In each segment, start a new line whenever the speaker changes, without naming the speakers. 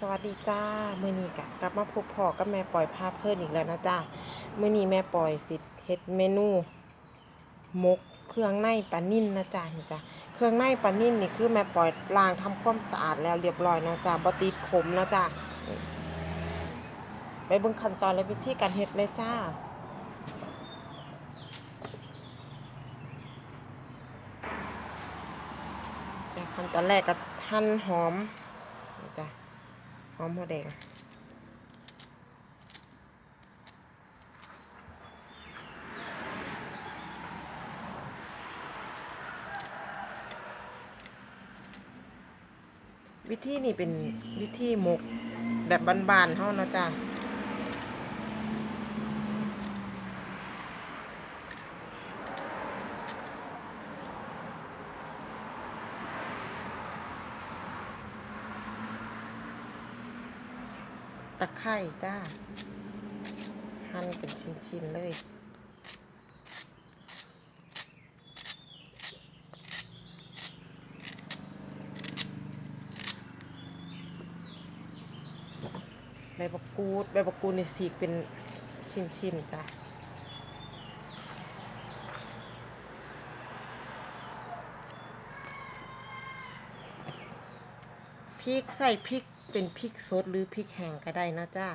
สวัสดีจ้ามื้อนี้กะกลับมาพบพ่อกับแม่ปล่อยภาพเพิ่นอีกแล้วนะจ้ามื้อนี้แม่ปล่อยสิเฮ็ดเมนูหมกเครื่องในปลานิ่นนะจ้านี่จ้าเครื่องในปลานิ่นนี่คือแม่ปล่อยล้างทำความสะอาดแล้วเรียบร้อยนะจ้าบ่ติดขมนะจ้าไปเบิ่งขั้นตอนและวิธีการเฮ็ดเลยจ้าขั้นตอนแรกก็หั่นหอม หอมหัวแดงวิธีนี่เป็นวิธีหมกแบบบานๆเท่านะจ้ะ ตะไคร่จ้า หั่นเป็นชิ้น ๆ เลยใบบักกูดใบบักกูดในสีกเป็นชิ้น ๆ จ้ะพริกใส่พริก เป็นพริกสดหรือพริกแห้งก็ได้นะจ้า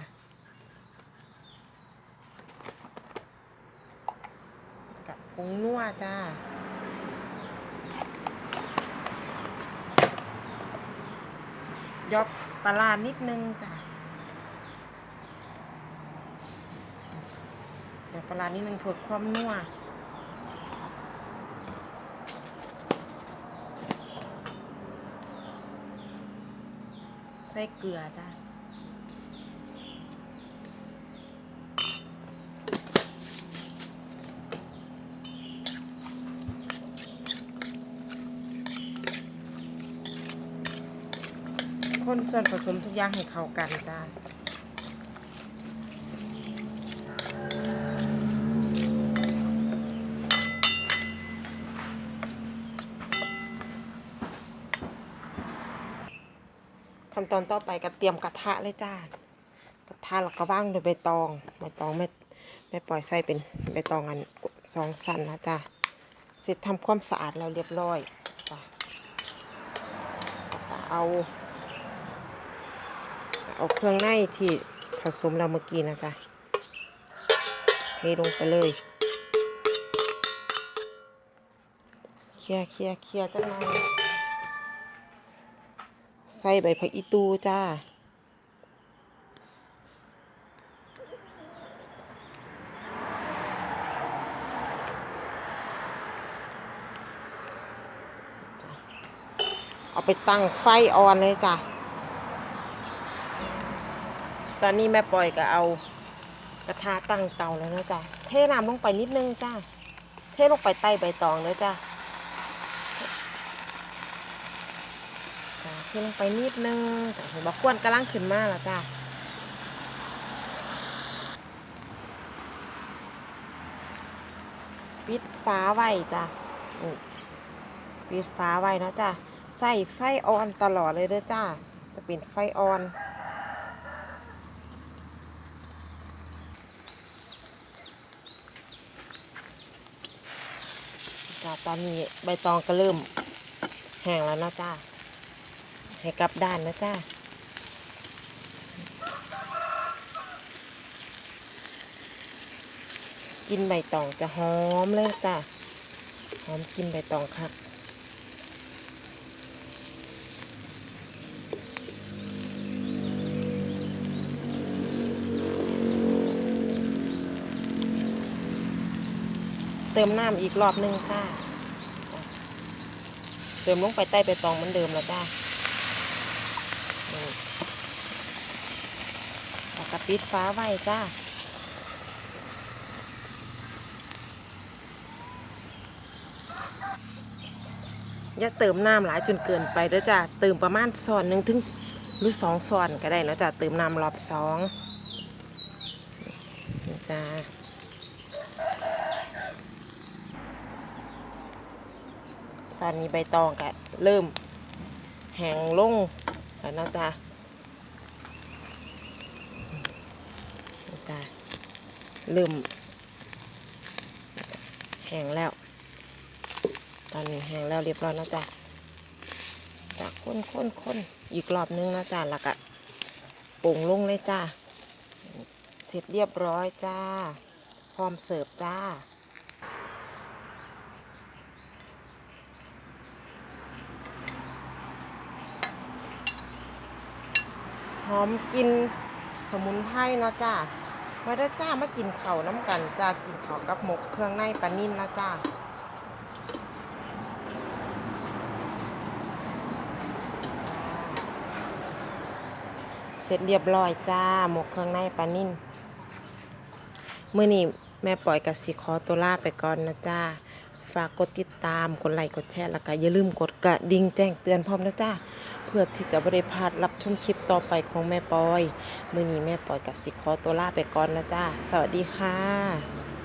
กับผงนัวจ้ายอบปลาร้านิดนึงจ้ะเดี๋ยวปลาร้านิดนึงเพื่อความนัว ใส่เกลือจ้ะคนส่วนผสมทุกอย่างให้เข้ากันจ้า ขั้นตอนต่อไปก็เตรียมกระทะเลยจ้ากระทะแล้วก็ว่างด้วยใบตองใบตองไม่ไม่ปล่อยใส่เป็นใบตองอันสองสั้นนะจ้าเสร็จทำความสะอาดแล้วเรียบร้อยจ้าเอาเอาเครื่องในที่ผสมเราเมื่อกี้นะจ๊ะเทลงไปเลยเคลียเคลียเคลียจังหน่อย ใส่ใบผักอีตูจ้า เอาไปตั้งไฟออนเลยจ้ะ ตอนนี้แม่ปล่อยก็เอากระทะตั้งเตาแล้วนะจ้ะ เทน้ำลงไปนิดนึงจ้า เทลงไปใต้ใบตองเลยจ้ะจ้ะ เทลงไปนิดนึงจ้ะเห็นบอกควนกำลังขึ้นมาแล้วจ้ะปิดฟ้าไว้จ้ะปิดฟ้าไว้นะจ้ะใส่ไฟอ่อนตลอดเลยเด้อจ้า จะเป็นไฟอ่อน จ้าตอนนี้ใบตองก็เริ่มแห้งแล้วนะจ้า ให้กลับด้านนะจ้ากินใบตองจะหอมเลยจ้าหอมกินใบตองครับเติมน้ำอีกรอบหนึงค่ะ เติมลงไปใต้ใบตองเหมือนเดิมแล้วจ้า แล้วก็ปิดฟ้าไว้จ้าอย่าเติมน้ำหลายจนเกินไปเด้อจ้าเติมประมาณซอนหนึ่งถึงหรือสองซอนก็ได้นะจ้าเติมน้ำรอบสองนะจ้าตอนนี้ใบตองก็เริ่มแห้งลง หน้าตาหน้าตาเริ่มแห้งแล้ว ตอนนี้แห้งแล้วเรียบร้อยนะจ๊ะจากค้นค้นค้นอีกรอบนึงนะจ๊ะแล้วก็ปุ่งลงเลยจ้าเสร็จเรียบร้อยจ้า พร้อมเสิร์ฟจ้า หอมกินสมุนไพรเนาะจ้ามาได้จ้ามากินเข้าน้ำกันจ้ากินข้ากับหมกเครื่องในปลานิ่นนะจ้าเสร็จเรียบร้อยจ้าหมกเครื่องในปลานิ่นมื่อนี้แม่ปล่อยกับสิขอตัวลาไปก่อนนะจ้า ฝากกดติดตาม กดไลค์ กดแชร์ แล้วก็อย่าลืมกดกระดิ่งแจ้งเตือนพร้อมนะจ้าเพื่อที่จะไม่ได้พลาดรับชมคลิปต่อไปของแม่ปอย มือนี้แม่ปอยกับสิคอตัวล่าไปก่อนนะจ้า สวัสดีค่ะ